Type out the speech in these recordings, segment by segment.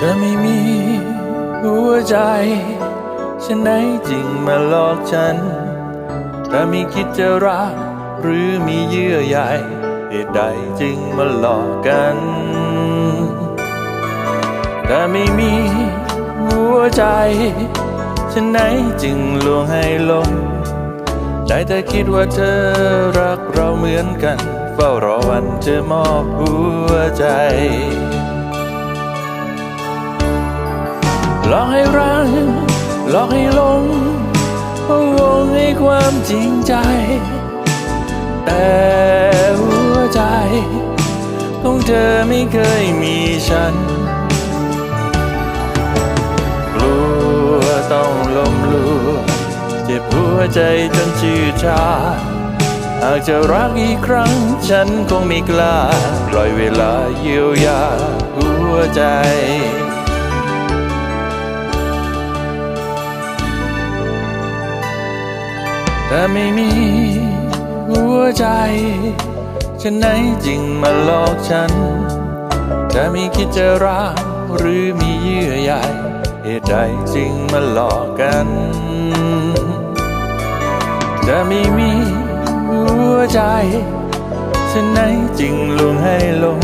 เธอไม่มีหัวใจฉันไหนจริงมาหลอกฉันเธอมีคิดจะรัก หรือมีเยื่อใยเหตุใดจึงมาหลอกกันเธอไม่มีหัวใจฉันไหนจึงลวงให้หลงใจเธอคิดว่าเธอรักเราเหมือนกัน เฝ้ารอวันเธอมอบหัวใจ ให้หลงวงให้ความจริงใจ แต่หัวใจ ของเธอไม่เคยมีฉัน กลัวต้องลมลุกเจ็บหัวใจจนชื่อชาหากจะรักอีกครั้ง ฉันคงไม่กล้า ปล่อยเวลาเยียวยาหัวใจ แต่ไม่มีหัวใจฉันไหนจริงมาหลอกฉันจะมีคิดจะรักหรือมีเยื่อใยเหตุใดจริงมาหลอกกันจะไม่มีหัวใจฉันไหนจริงลวงให้ลง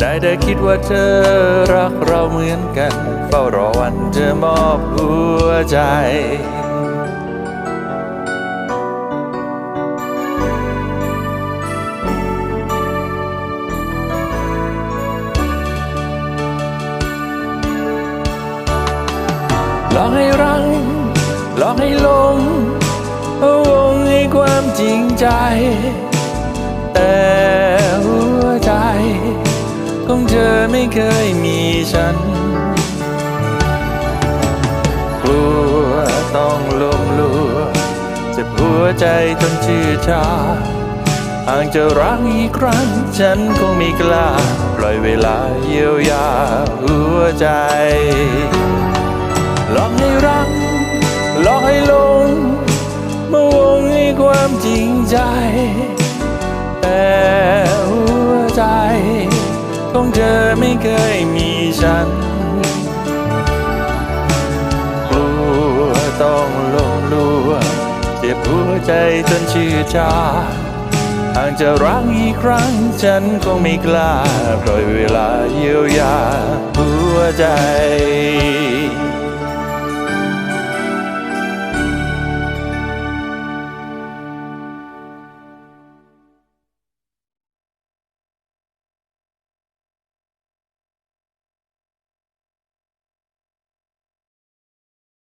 ได้แต่คิดว่าเธอรักเราเหมือนกัน เฝ้ารอวันเธอมอบหัวใจ หลอกให้รักหลอกให้หลงวงให้ความจริงใจ แต่หัวใจของเธอไม่เคยมีฉัน กลัวต้องลมลัวเจ็บหัวใจจนชื่อชาหากจะรักอีกครั้ง ฉันคงไม่กล้า ปล่อยเวลาเยียวยาหัวใจ อกให้รักหลอกให้ลงมาวงให้ความจริงใจ แต่หัวใจของเธอไม่เคยมีฉัน กลัวต้องลงลัวเจ็บหัวใจจนชื่อชาหากจะรักอีกครั้งฉันคงไม่กล้าปล่อยเวลาเยียวยาหัวใจ